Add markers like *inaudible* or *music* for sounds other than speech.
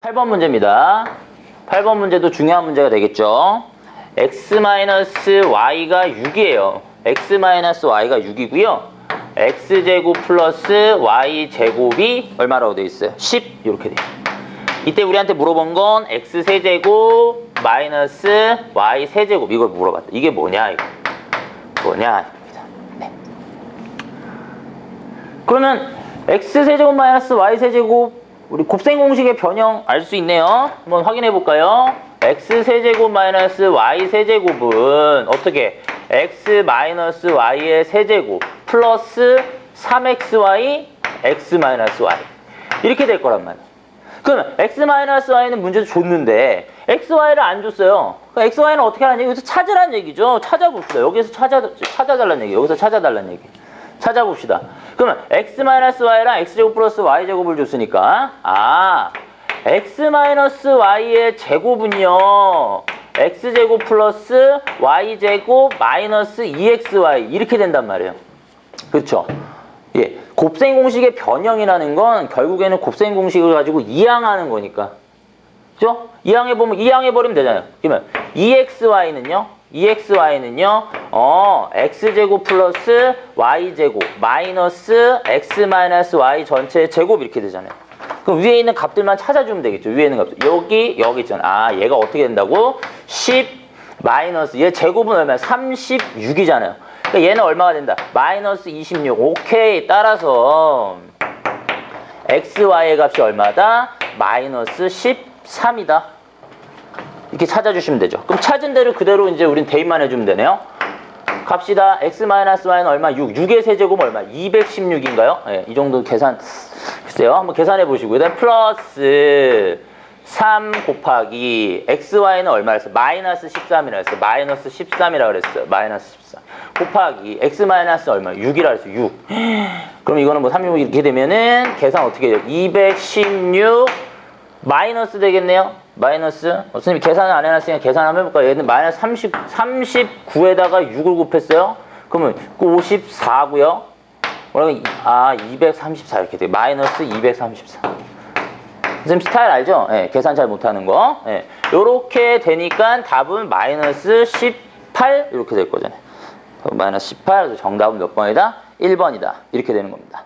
8번 문제입니다. 8번 문제도 중요한 문제가 되겠죠. x-y가 6이에요. x-y가 6이고요. x제곱 플러스 y제곱이 얼마라고 되어 있어요? 10 이렇게 돼요. 이때 우리한테 물어본 건 x세제곱 마이너스 y세제곱 이걸 물어봤다. 이게 뭐냐 이거. 뭐냐 이겁니다. 네. 그러면 x세제곱 마이너스 y세제곱 우리 곱셈 공식의 변형 알 수 있네요. 한번 확인해 볼까요? x세제곱 마이너스 y세제곱은 어떻게 x 마이너스 y의 세제곱 플러스 3xy x 마이너스 y 이렇게 될 거란 말이야. 그러면 x 마이너스 y는 문제도 줬는데 x, y를 안 줬어요. x, y는 어떻게 얘기? 여기서 찾으란 얘기죠. 찾아봅시다. 여기서 찾아 찾아달라는 얘기. 여기서 찾아달라는 얘기. 찾아봅시다. 그러면 x 마이너스 y랑 x제곱 플러스 y제곱을 줬으니까 아 x 마이너스 y의 제곱은요 x제곱 플러스 y제곱 마이너스 2xy 이렇게 된단 말이에요. 그렇죠? 예, 곱셈 공식의 변형이라는 건 결국에는 곱셈 공식을 가지고 이항하는 거니까. 그죠? 이항해 보면 이항해 버리면 되잖아요. 그러면 2xy는요. 2xy는요. 어, x제곱 플러스 y제곱 마이너스 x 마이너스 y 전체 제곱 이렇게 되잖아요. 그럼 위에 있는 값들만 찾아주면 되겠죠. 위에 있는 값들. 여기 여기 있잖아. 아, 얘가 어떻게 된다고? 10 마이너스 얘 제곱은 얼마야? 36이잖아요. 그러니까 얘는 얼마가 된다? 마이너스 26. 오케이. 따라서 xy의 값이 얼마다? 마이너스 13이다. 이렇게 찾아주시면 되죠. 그럼 찾은 대로 그대로 이제 우린 대입만 해주면 되네요. 갑시다. x-y는 얼마? 6. 6의 세제곱은 얼마? 216인가요? 예, 이 정도 계산. 글쎄요. 한번 계산해 보시고. 그 다음 플러스 3 곱하기 xy는 얼마 였어요? 마이너스 13이라 했어요. 마이너스 13이라 그랬어요. 마이너스 13. 곱하기 x 얼마? 6이라 그랬어요. 6. *gasps* 그럼 이거는 뭐 36 이렇게 되면은 계산 어떻게 돼요? 216 마이너스 되겠네요. 마이너스. 어, 선생님이 계산을 안 해놨으니까 계산 한번 해볼까요? 얘는 마이너스 30, 39에다가 6을 곱했어요. 그러면 54고요. 그러면 아 234 이렇게 돼요. 마이너스 234. 선생님 스타일 알죠? 예, 계산 잘 못하는 거. 예, 요렇게 되니까 답은 마이너스 18 이렇게 될 거잖아요. 마이너스 18, 그래서 정답은 몇 번이다? 1번이다. 이렇게 되는 겁니다.